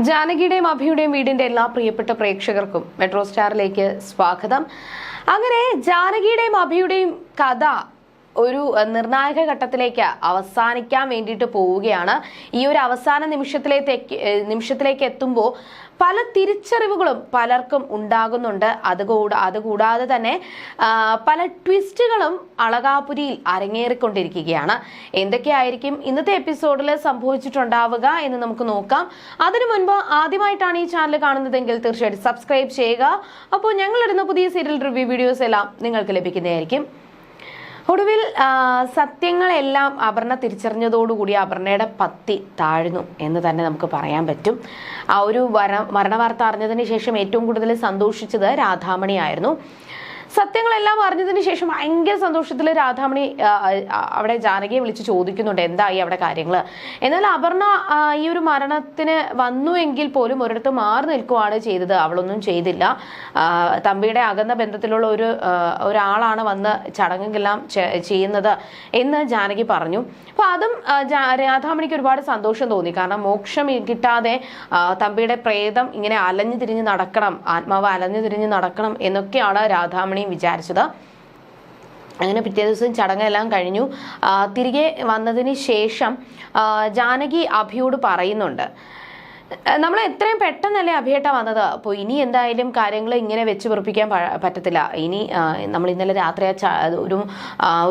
ജാനകിയുടെയും അഭിയുടെയും വീടിന്റെ എല്ലാ പ്രിയപ്പെട്ട പ്രേക്ഷകർക്കും മെട്രോ സ്റ്റാറിലേക്ക് സ്വാഗതം. അങ്ങനെ ജാനകിയുടെയും അഭിയുടെയും കഥ ഒരു നിർണായക ഘട്ടത്തിലേക്ക് അവസാനിക്കാൻ വേണ്ടിയിട്ട് പോവുകയാണ്. ഈ ഒരു അവസാന നിമിഷത്തിലേക്ക് നിമിഷത്തിലേക്ക് എത്തുമ്പോൾ പല തിരിച്ചറിവുകളും പലർക്കും ഉണ്ടാകുന്നുണ്ട്. അതുകൂടാ അതുകൂടാതെ തന്നെ പല ട്വിസ്റ്റുകളും അളകാപുരിയിൽ അരങ്ങേറിക്കൊണ്ടിരിക്കുകയാണ്. എന്തൊക്കെയായിരിക്കും ഇന്നത്തെ എപ്പിസോഡിൽ സംഭവിച്ചിട്ടുണ്ടാവുക എന്ന് നമുക്ക് നോക്കാം. അതിനു മുൻപ് ആദ്യമായിട്ടാണ് ഈ ചാനൽ കാണുന്നതെങ്കിൽ തീർച്ചയായിട്ടും സബ്സ്ക്രൈബ് ചെയ്യുക. അപ്പോൾ ഞങ്ങളിടുന്ന പുതിയ സീരിയൽ റിവ്യൂ വീഡിയോസ് എല്ലാം നിങ്ങൾക്ക് ലഭിക്കുന്നതായിരിക്കും. ഒടുവിൽ സത്യങ്ങളെല്ലാം അപർണ തിരിച്ചറിഞ്ഞതോടുകൂടി അപർണയുടെ പത്തി താഴ്ന്നു എന്ന് തന്നെ നമുക്ക് പറയാൻ പറ്റും. ആ ഒരു വര മരണവാർത്ത അറിഞ്ഞതിന് ശേഷം ഏറ്റവും കൂടുതൽ സന്തോഷിച്ചത് രാധാമണിയായിരുന്നു. സത്യങ്ങളെല്ലാം അറിഞ്ഞതിന് ശേഷം ഭയങ്കര സന്തോഷത്തിൽ രാധാമണി അവിടെ ജാനകിയെ വിളിച്ച് ചോദിക്കുന്നുണ്ട് എന്തായി അവിടെ കാര്യങ്ങൾ എന്നാൽ അപർണ ഈ ഒരു മരണത്തിന് വന്നു എങ്കിൽ പോലും ഒരിടത്ത് മാറി നിൽക്കുവാണ് ചെയ്തത്. അവളൊന്നും ചെയ്തില്ല. തമ്പിയുടെ അകന്ന ബന്ധത്തിലുള്ള ഒരു ഒരാളാണ് വന്ന് ചടങ്ങെല്ലാം ചെയ്യുന്നത് എന്ന് ജാനകി പറഞ്ഞു. അപ്പൊ അതും രാധാമണിക്ക് ഒരുപാട് സന്തോഷം തോന്നി. കാരണം മോക്ഷം കിട്ടാതെ തമ്പിയുടെ പ്രേതം ഇങ്ങനെ അലഞ്ഞു തിരിഞ്ഞ് നടക്കണം ആത്മാവ് അലഞ്ഞു തിരിഞ്ഞ് നടക്കണം എന്നൊക്കെയാണ് രാധാമണിയും വിചാരിച്ചത്. അങ്ങനെ പിറ്റേ ദിവസം ചടങ്ങെല്ലാം കഴിഞ്ഞു. തിരികെ വന്നതിന് ശേഷം ജാനകി അഭിയോട് പറയുന്നുണ്ട്. നമ്മൾ എത്രയും പെട്ടെന്നല്ലേ അഭിയേട്ട വന്നത്? അപ്പോൾ ഇനി എന്തായാലും കാര്യങ്ങൾ ഇങ്ങനെ വെച്ച് പൊറപ്പിക്കാൻ പറ്റത്തില്ല. ഇനി നമ്മൾ ഇന്നലെ രാത്രി ആ ഒരു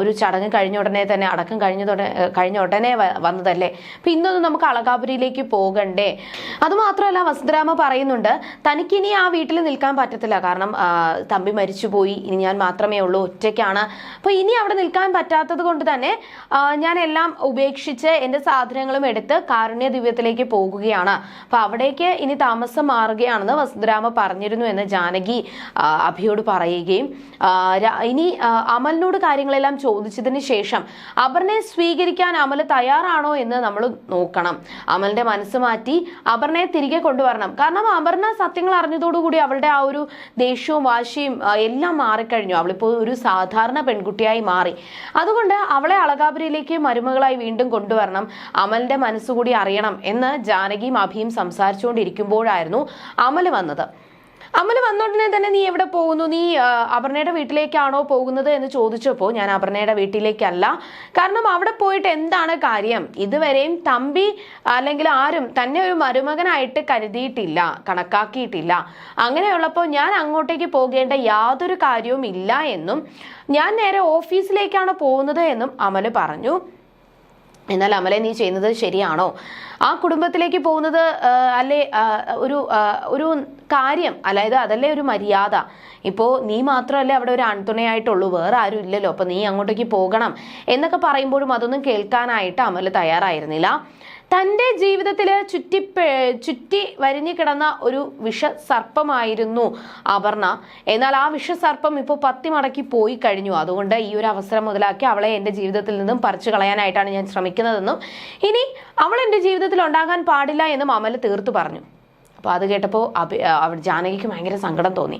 ഒരു ചടങ്ങ് കഴിഞ്ഞ ഉടനെ തന്നെ അടക്കം കഴിഞ്ഞ കഴിഞ്ഞ ഉടനെ വന്നതല്ലേ? അപ്പം ഇന്നൊന്നും നമുക്ക് അളകാപുരിയിലേക്ക് പോകണ്ടേ? അതുമാത്രമല്ല വസുന്ധരാമ പറയുന്നുണ്ട് തനിക്കിനി ആ വീട്ടിൽ നിൽക്കാൻ പറ്റത്തില്ല. കാരണം തമ്പി മരിച്ചുപോയി. ഇനി ഞാൻ മാത്രമേ ഉള്ളൂ ഒറ്റയ്ക്കാണ്. അപ്പോൾ ഇനി അവിടെ നിൽക്കാൻ പറ്റാത്തത് കൊണ്ട് തന്നെ ഞാൻ എല്ലാം ഉപേക്ഷിച്ച് എന്റെ സാധനങ്ങളും എടുത്ത് കാരുണ്യ ദിവ്യത്തിലേക്ക് പോകുകയാണ്. അപ്പൊ അവിടേക്ക് ഇനി താമസം മാറുകയാണെന്ന് വസുധരാമ പറഞ്ഞിരുന്നു എന്ന് ജാനകി അഭിയോട് പറയുകയും ഇനി അമലിനോട് കാര്യങ്ങളെല്ലാം ചോദിച്ചതിന് ശേഷം അപർണയെ സ്വീകരിക്കാൻ അമൽ തയ്യാറാണോ എന്ന് നമ്മൾ നോക്കണം. അമലിന്റെ മനസ്സ് മാറ്റി അപർണയെ തിരികെ കൊണ്ടുവരണം. കാരണം അപർണ സത്യങ്ങൾ അറിഞ്ഞതോടുകൂടി അവളുടെ ആ ഒരു ദേഷ്യവും വാശിയും എല്ലാം മാറിക്കഴിഞ്ഞു. അവളിപ്പോൾ ഒരു സാധാരണ പെൺകുട്ടിയായി മാറി. അതുകൊണ്ട് അവളെ അളകാപുരിയിലേക്ക് മരുമകളായി വീണ്ടും കൊണ്ടുവരണം. അമലിന്റെ മനസ്സുകൂടി അറിയണം എന്ന് ജാനകിയും അഭിയും സംസാരിച്ചുകൊണ്ടിരിക്കുമ്പോഴായിരുന്നു അമൽ വന്നത്. അമൽ വന്നോടനെ തന്നെ നീ എവിടെ പോകുന്നു? നീ അപർണയുടെ വീട്ടിലേക്കാണോ പോകുന്നത് എന്ന് ചോദിച്ചപ്പോൾ ഞാൻ അപർണയുടെ വീട്ടിലേക്കല്ല. കാരണം അവിടെ പോയിട്ട് എന്താണ് കാര്യം? ഇതുവരെയും തമ്പി അല്ലെങ്കിൽ ആരും തന്നെ ഒരു മരുമകനായിട്ട് കരുതിയിട്ടില്ല കണക്കാക്കിയിട്ടില്ല. അങ്ങനെയുള്ളപ്പോൾ ഞാൻ അങ്ങോട്ടേക്ക് പോകേണ്ട യാതൊരു കാര്യവും ഇല്ല എന്നും ഞാൻ നേരെ ഓഫീസിലേക്കാണ് പോകുന്നത് എന്നും അമൽ പറഞ്ഞു. എന്നാൽ അമലെ നീ ചെയ്യുന്നത് ശരിയാണോ? ആ കുടുംബത്തിലേക്ക് പോകുന്നത് അല്ലെ ഒരു ഒരു കാര്യം അതായത് അതല്ലേ ഒരു മര്യാദ? ഇപ്പോൾ നീ മാത്രമല്ലേ അവിടെ ഒരു ആൺതുണയായിട്ടുള്ളൂ വേറെ ആരും ഇല്ലല്ലോ അപ്പോൾ നീ അങ്ങോട്ടേക്ക് പോകണം എന്നൊക്കെ പറയുമ്പോഴും അതൊന്നും കേൾക്കാനായിട്ട് അമൽ തയ്യാറായിരുന്നില്ല. തന്റെ ജീവിതത്തിൽ ചുറ്റി ചുറ്റി വരിഞ്ഞു കിടന്ന ഒരു വിഷസർപ്പമായിരുന്നു അപർണ. എന്നാൽ ആ വിഷസർപ്പം ഇപ്പോൾ പത്തി മടക്കി പോയി കഴിഞ്ഞു. അതുകൊണ്ട് ഈ ഒരു അവസരം മുതലാക്കി അവളെ എന്റെ ജീവിതത്തിൽ നിന്നും പറിച്ചു കളയാനായിട്ടാണ് ഞാൻ ശ്രമിക്കുന്നതെന്നും ഇനി അവൾ എന്റെ ജീവിതത്തിൽ ഉണ്ടാകാൻ പാടില്ല എന്നും അമൽ തീർത്തു പറഞ്ഞു. അപ്പോൾ അത് കേട്ടപ്പോൾ അഭി ജാനകിക്ക് ഭയങ്കര സങ്കടം തോന്നി.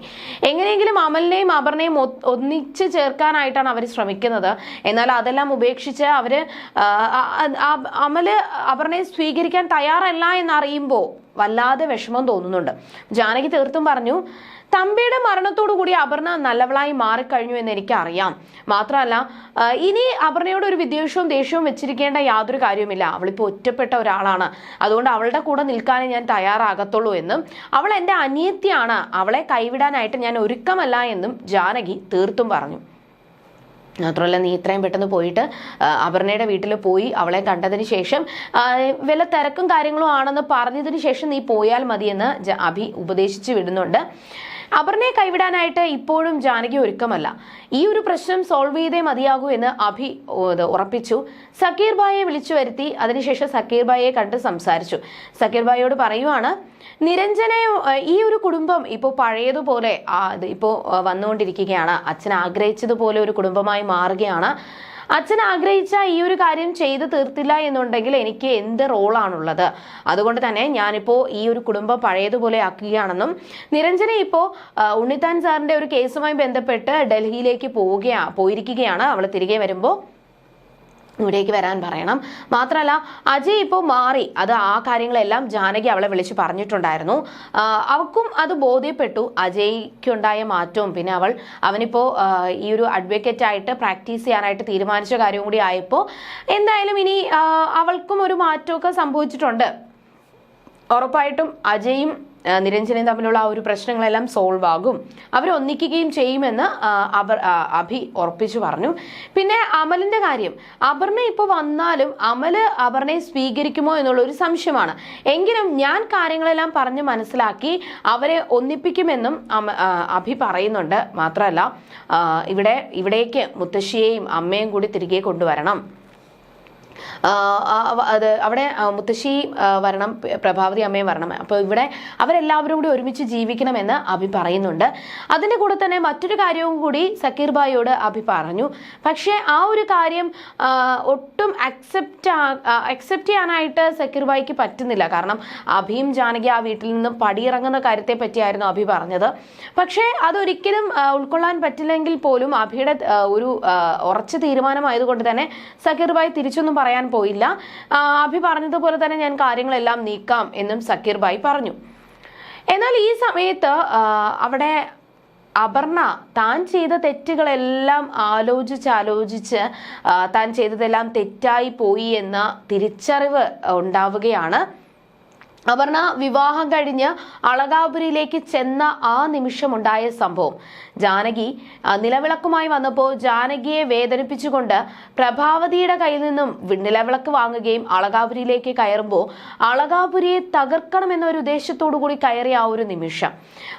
എങ്ങനെയെങ്കിലും അമലിനെയും അപർണയും ഒന്നിച്ച് ചേർക്കാനായിട്ടാണ് അവർ ശ്രമിക്കുന്നത്. എന്നാൽ അതെല്ലാം ഉപേക്ഷിച്ച് അവർ അമൽ അപർണയെ സ്വീകരിക്കാൻ തയ്യാറല്ല എന്നറിയുമ്പോൾ വല്ലാതെ വിഷമം തോന്നുന്നുണ്ട്. ജാനകി തീർത്തും പറഞ്ഞു തമ്പിയുടെ മരണത്തോടു കൂടി അപർണ നല്ലവളായി മാറിക്കഴിഞ്ഞു എന്ന് എനിക്ക് അറിയാം മാത്രമല്ല ഇനി അപർണയോട് ഒരു വിദ്വേഷവും ദേഷ്യവും വെച്ചിരിക്കേണ്ട യാതൊരു കാര്യവുമില്ല. അവളിപ്പോൾ ഒറ്റപ്പെട്ട ഒരാളാണ്. അതുകൊണ്ട് അവളുടെ കൂടെ നിൽക്കാനേ ഞാൻ തയ്യാറാകത്തുള്ളൂ എന്നും അവൾ എന്റെ അനിയത്തിയാണ്. അവളെ കൈവിടാനായിട്ട് ഞാൻ ഒരുക്കമല്ല എന്നും ജാനകി തീർത്തും പറഞ്ഞു. മാത്രമല്ല നീ ഇത്രയും പെട്ടെന്ന് പോയിട്ട് അപർണയുടെ വീട്ടിൽ പോയി അവളെ കണ്ടതിന് ശേഷം വല്ല തിരക്കും കാര്യങ്ങളും ആണെന്ന് പറഞ്ഞതിന് ശേഷം നീ പോയാൽ മതിയെന്ന് അഭി ഉപദേശിച്ചു വിടുന്നുണ്ട്. അപർണയെ കൈവിടാനായിട്ട് ഇപ്പോഴും ജാനകി ഒരുക്കമല്ല. ഈ ഒരു പ്രശ്നം സോൾവ് ചെയ്തേ മതിയാകൂ എന്ന് അഭി ഉറപ്പിച്ചു. സക്കീർ ബായെ വിളിച്ചു വരുത്തി. അതിനുശേഷം സക്കീർ ബായെ കണ്ട് സംസാരിച്ചു. സക്കീർ ബായോട് പറയുവാണ് നിരഞ്ജനെ ഈ ഒരു കുടുംബം ഇപ്പോൾ പഴയതുപോലെ ഇപ്പോൾ വന്നുകൊണ്ടിരിക്കുകയാണ്. അച്ഛൻ ആഗ്രഹിച്ചതുപോലെ ഒരു കുടുംബമായി മാറുകയാണ്. അച്ഛൻ ആഗ്രഹിച്ച ഈ ഒരു കാര്യം ചെയ്തു തീർത്തില്ല എന്നുണ്ടെങ്കിൽ എനിക്ക് എന്ത് റോളാണുള്ളത്? അതുകൊണ്ട് തന്നെ ഞാനിപ്പോൾ ഈ ഒരു കുടുംബം പഴയതുപോലെ ആക്കുകയാണെന്നും നിരഞ്ജന ഇപ്പോൾ ഉണ്ണിത്താൻ സാറിന്റെ ഒരു കേസുമായി ബന്ധപ്പെട്ട് ഡൽഹിയിലേക്ക് പോവുകയാണ് പോയിരിക്കുകയാണ്. അവൾ തിരികെ വരുമ്പോൾ ഇവിടേക്ക് വരാൻ പറയണം. മാത്രമല്ല അജയ് ഇപ്പോൾ മാറി. അത് ആ കാര്യങ്ങളെല്ലാം ജാനകി അവളെ വിളിച്ച് പറഞ്ഞിട്ടുണ്ടായിരുന്നു. അവൾക്കും അത് ബോധ്യപ്പെട്ടു. അജയ്ക്കുണ്ടായ മാറ്റവും. പിന്നെ അവൾ അവനിപ്പോൾ ഈ ഒരു അഡ്വക്കേറ്റ് ആയിട്ട് പ്രാക്ടീസ് ചെയ്യാനായിട്ട് തീരുമാനിച്ച കാര്യവും കൂടി ആയപ്പോൾ എന്തായാലും ഇനി അവൾക്കും ഒരു മാറ്റമൊക്കെ സംഭവിച്ചിട്ടുണ്ട്. ഉറപ്പായിട്ടും അജയും നിരഞ്ജനയും തമ്മിലുള്ള ആ ഒരു പ്രശ്നങ്ങളെല്ലാം സോൾവ് ആകും. അവർ ഒന്നിക്കുകയും ചെയ്യുമെന്ന് അവർ അഭി ഉറപ്പിച്ചു പറഞ്ഞു. പിന്നെ അമലിന്റെ കാര്യം. അപർണ ഇപ്പോൾ വന്നാലും അമൽ അപർണയെ സ്വീകരിക്കുമോ എന്നുള്ള ഒരു സംശയമാണ്. എങ്കിലും ഞാൻ കാര്യങ്ങളെല്ലാം പറഞ്ഞ് മനസ്സിലാക്കി അവരെ ഒന്നിപ്പിക്കുമെന്നും അഭി പറയുന്നുണ്ട്. മാത്രമല്ല ഇവിടെ ഇവിടേക്ക് മുത്തശ്ശിയെയും അമ്മയും കൂടി തിരികെ കൊണ്ടുവരണം. അത് അവിടെ മുത്തശ്ശി വരണം പ്രഭാവതി അമ്മയും വരണം. അപ്പോൾ ഇവിടെ അവരെല്ലാവരും കൂടി ഒരുമിച്ച് ജീവിക്കണമെന്ന് അഭി പറയുന്നുണ്ട്. അതിന്റെ കൂടെ തന്നെ മറ്റൊരു കാര്യവും കൂടി സക്കീർ ബായിയോട് അഭി പറഞ്ഞു. പക്ഷേ ആ ഒരു കാര്യം ഒട്ടും അക്സെപ്റ്റ് അക്സെപ്റ്റ് ചെയ്യാനായിട്ട് സക്കീർ ബായിക്ക് പറ്റുന്നില്ല. കാരണം അഭിയും ജാനകി ആ വീട്ടിൽ നിന്നും പടിയിറങ്ങുന്ന കാര്യത്തെ പറ്റിയായിരുന്നു അഭി പറഞ്ഞത്. പക്ഷേ അതൊരിക്കലും ഉൾക്കൊള്ളാൻ പറ്റില്ലെങ്കിൽ പോലും അഭിയുടെ ഒരു ഉറച്ച തീരുമാനമായതുകൊണ്ട് തന്നെ സക്കീർ ബായി തിരിച്ചൊന്നും പറയാൻ പോയില്ല. ആ, അഭി പറഞ്ഞതുപോലെ തന്നെ ഞാൻ കാര്യങ്ങളെല്ലാം നീക്കാം എന്നും സക്കീർ ബായി പറഞ്ഞു. എന്നാൽ ഈ സമയത്ത് അവിടെ അപർണ താൻ ചെയ്ത തെറ്റുകളെല്ലാം ആലോചിച്ച് ആലോചിച്ച് താൻ ചെയ്തതെല്ലാം തെറ്റായി പോയി എന്ന തിരിച്ചറിവ് ഉണ്ടാവുകയാണ്. അപർണ വിവാഹം കഴിഞ്ഞ് അളകാപുരിയിലേക്ക് ചെന്ന ആ നിമിഷമുണ്ടായ സംഭവം. ജാനകി നിലവിളക്കുമായി വന്നപ്പോൾ ജാനകിയെ വേദനിപ്പിച്ചുകൊണ്ട് പ്രഭാവതിയുടെ കയ്യിൽ നിന്നും നിലവിളക്ക് വാങ്ങുകയും അളകാപുരിയിലേക്ക് കയറുമ്പോൾ അളകാപുരിയെ തകർക്കണമെന്ന ഒരു ഉദ്ദേശത്തോടു കൂടി കയറിയ ആ ഒരു നിമിഷം.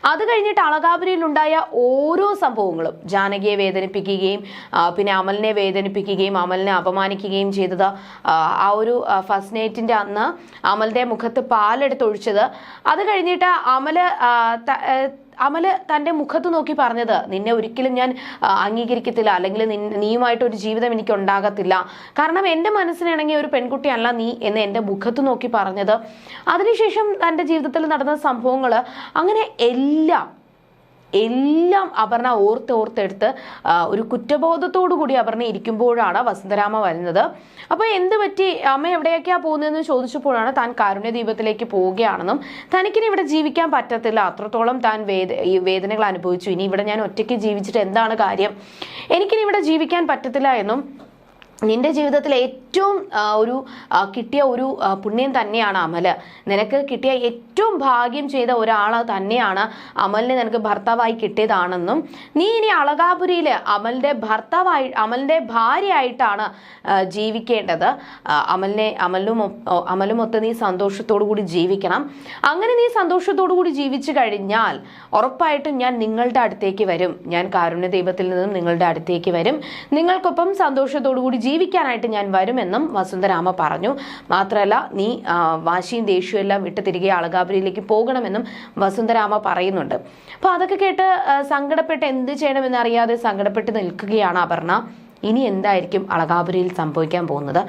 അത് കഴിഞ്ഞിട്ട് അളകാപുരിയിൽ ഉണ്ടായ ഓരോ സംഭവങ്ങളും ജാനകിയെ വേദനിപ്പിക്കുകയും പിന്നെ അമലിനെ വേദനിപ്പിക്കുകയും അമലിനെ അപമാനിക്കുകയും ചെയ്തത് ആ, ഒരു ഫസ്റ്റ് നൈറ്റിന്റെ അന്ന് അമലിന്റെ മുഖത്ത് പാലെടുത്തൊഴിച്ചത് അത് കഴിഞ്ഞിട്ട് അമൽ അമൽ തന്റെ മുഖത്ത് നോക്കി പറഞ്ഞത് നിന്നെ ഒരിക്കലും ഞാൻ അംഗീകരിക്കത്തില്ല. അല്ലെങ്കിൽ നീയുമായിട്ട് ഒരു ജീവിതം എനിക്ക് ഉണ്ടാകത്തില്ല. കാരണം എന്റെ മനസ്സിനിണങ്ങിയ ഒരു പെൺകുട്ടിയല്ല നീ എന്ന് എന്റെ മുഖത്ത് നോക്കി പറഞ്ഞത്. അതിനുശേഷം തന്റെ ജീവിതത്തിൽ നടന്ന സംഭവങ്ങൾ അങ്ങനെ എല്ലാം എല്ലാം അപർണ ഓർത്ത് ഓർത്തെടുത്ത് ഒരു കുറ്റബോധത്തോടു കൂടി അപർണ ഇരിക്കുമ്പോഴാണ് വസന്തരാമ വരുന്നത്. അപ്പോൾ എന്ത് പറ്റി? അമ്മ എവിടെയൊക്കെയാ പോകുന്നതെന്ന് ചോദിച്ചപ്പോഴാണ് താൻ കാരുണ്യദീപത്തിലേക്ക് പോവുകയാണെന്നും തനിക്കിനി ഇവിടെ ജീവിക്കാൻ പറ്റത്തില്ല. അത്രത്തോളം താൻ വേദ ഈ വേദനകൾ അനുഭവിച്ചു. ഇനി ഇവിടെ ഞാൻ ഒറ്റയ്ക്ക് ജീവിച്ചിട്ട് എന്താണ് കാര്യം? എനിക്കിനി ഇവിടെ ജീവിക്കാൻ പറ്റത്തില്ല എന്നും നിന്റെ ജീവിതത്തിൽ ഏറ്റവും ഒരു കിട്ടിയ ഒരു പുണ്യം തന്നെയാണ് അമൽ നിനക്ക് കിട്ടിയ ഏറ്റവും ഭാഗ്യം ചെയ്ത ഒരാൾ തന്നെയാണ് അമലിനെ നിനക്ക് ഭർത്താവായി കിട്ടിയതാണെന്നും നീ ഇനി അളകാപുരിയിൽ അമലിന്റെ ഭർത്താവായി അമലിന്റെ ഭാര്യയായിട്ടാണ് ജീവിക്കേണ്ടത്. അമലിനെ അമലും അമലും അമലുമൊത്ത് നീ സന്തോഷത്തോടു കൂടി ജീവിക്കണം. അങ്ങനെ നീ സന്തോഷത്തോടു കൂടി ജീവിച്ചു കഴിഞ്ഞാൽ ഉറപ്പായിട്ടും ഞാൻ നിങ്ങളുടെ അടുത്തേക്ക് വരും. ഞാൻ കാരുണ്യ ദൈവത്തിൽ നിന്നും നിങ്ങളുടെ അടുത്തേക്ക് വരും. നിങ്ങൾക്കൊപ്പം സന്തോഷത്തോടു കൂടി ജീവിക്കാനായിട്ട് ഞാൻ വരുമെന്നും വസുന്ധരാമ പറഞ്ഞു. മാത്രമല്ല നീ വാശിയും ദേഷ്യവും എല്ലാം വിട്ട് തിരികെ അളകാപുരിയിലേക്ക് പോകണമെന്നും വസുന്ധരാമ പറയുന്നുണ്ട്. അപ്പൊ അതൊക്കെ കേട്ട് സങ്കടപ്പെട്ട് എന്ത് ചെയ്യണമെന്ന് അറിയാതെ സങ്കടപ്പെട്ട് നിൽക്കുകയാണ് അപർണ. ഇനി എന്തായിരിക്കും അളകാപുരിയിൽ സംഭവിക്കാൻ പോകുന്നത്?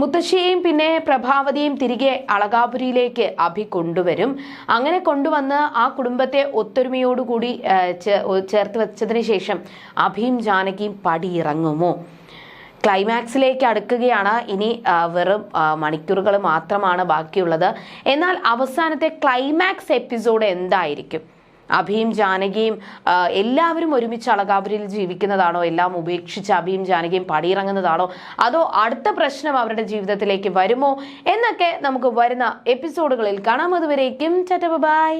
മുത്തശ്ശിയെയും പിന്നെ പ്രഭാവതിയും തിരികെ അളകാപുരിയിലേക്ക് അഭി കൊണ്ടുവരും. അങ്ങനെ കൊണ്ടുവന്ന് ആ കുടുംബത്തെ ഒത്തൊരുമയോടുകൂടി ചേർത്ത് വെച്ചതിന് ശേഷം അഭിയും ജാനകിയും പടിയിറങ്ങുമോ? ക്ലൈമാക്സിലേക്ക് അടുക്കുകയാണ്. ഇനി വെറും മണിക്കൂറുകൾ മാത്രമാണ് ബാക്കിയുള്ളത്. എന്നാൽ അവസാനത്തെ ക്ലൈമാക്സ് എപ്പിസോഡ് എന്തായിരിക്കും? അഭിയും ജാനകിയും എല്ലാവരും ഒരുമിച്ച് അളകാപുരിയിൽ ജീവിക്കുന്നതാണോ? എല്ലാം ഉപേക്ഷിച്ച് അഭിയും ജാനകിയും പടിയിറങ്ങുന്നതാണോ? അതോ അടുത്ത പ്രശ്നം അവരുടെ ജീവിതത്തിലേക്ക് വരുമോ? എന്നൊക്കെ നമുക്ക് വരുന്ന എപ്പിസോഡുകളിൽ കാണാം. അതുവരേക്കും ചറ്റ ബൈ.